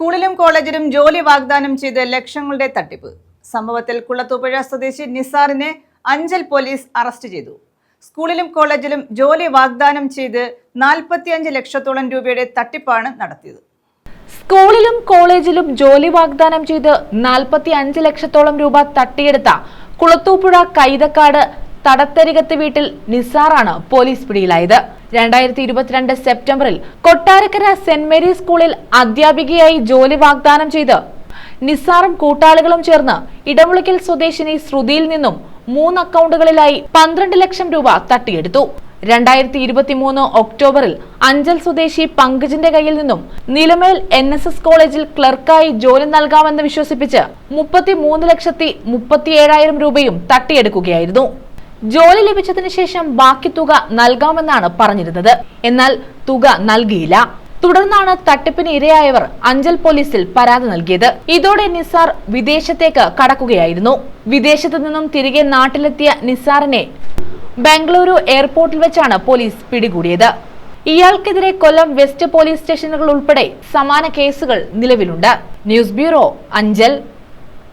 സ്കൂളിലും കോളേജിലും ജോലി വാഗ്ദാനം ചെയ്ത് ലക്ഷങ്ങളുടെ തട്ടിപ്പ്. സംഭവത്തിൽ കുളത്തൂപ്പുഴ സ്വദേശി നിസാറിനെ അഞ്ചൽ പോലീസ് അറസ്റ്റ് ചെയ്തു. സ്കൂളിലും കോളേജിലും ജോലി വാഗ്ദാനം ചെയ്ത് നാൽപ്പത്തിയഞ്ച് ലക്ഷത്തോളം രൂപയുടെ തട്ടിപ്പാണ് നടത്തിയത്. സ്കൂളിലും കോളേജിലും ജോലി വാഗ്ദാനം ചെയ്ത് നാൽപ്പത്തി അഞ്ച് ലക്ഷത്തോളം രൂപ തട്ടിയെടുത്ത കുളത്തൂപ്പുഴ കൈതക്കാട് തടത്തരികത്ത് വീട്ടിൽ നിസാറാണ് പോലീസ് പിടിയിലായത്. രണ്ടായിരത്തി ഇരുപത്തിരണ്ട് സെപ്റ്റംബറിൽ കൊട്ടാരക്കര സെന്റ് മേരീസ് സ്കൂളിൽ അധ്യാപികയായി ജോലി വാഗ്ദാനം ചെയ്ത് നിസാറും കൂട്ടാളികളും ചേർന്ന് ഇടമുളയ്ക്കൽ സ്വദേശിനി ശ്രുതിയിൽ നിന്നും മൂന്ന് അക്കൗണ്ടുകളിലായി പന്ത്രണ്ട് ലക്ഷം രൂപ തട്ടിയെടുത്തു. രണ്ടായിരത്തി ഇരുപത്തി മൂന്ന് ഒക്ടോബറിൽ അഞ്ചൽ സ്വദേശി പങ്കജിന്റെ കയ്യിൽ നിന്നും നിലമേൽ എൻ എസ് എസ് കോളേജിൽ ക്ലർക്കായി ജോലി നൽകാമെന്ന് വിശ്വസിപ്പിച്ച് മുപ്പത്തി മൂന്ന് ലക്ഷത്തി മുപ്പത്തിയേഴായിരം രൂപയും തട്ടിയെടുക്കുകയായിരുന്നു. ജോലി ലഭിച്ചതിന് ശേഷം ബാക്കി തുക നൽകാമെന്നാണ് പറഞ്ഞിരുന്നത്. എന്നാൽ തുക നൽകിയില്ല. തുടർന്നാണ് തട്ടിപ്പിന് ഇരയായവർ അഞ്ചൽ പോലീസിൽ പരാതി നൽകിയത്. ഇതോടെ നിസാർ വിദേശത്തേക്ക് കടക്കുകയായിരുന്നു. വിദേശത്തു നിന്നും തിരികെ നാട്ടിലെത്തിയ നിസാറിനെ ബംഗളൂരു എയർപോർട്ടിൽ വെച്ചാണ് പോലീസ് പിടികൂടിയത്. ഇയാൾക്കെതിരെ കൊല്ലം വെസ്റ്റ് പോലീസ് സ്റ്റേഷനുകൾ ഉൾപ്പെടെ സമാന കേസുകൾ നിലവിലുണ്ട്. News bureau Anchal.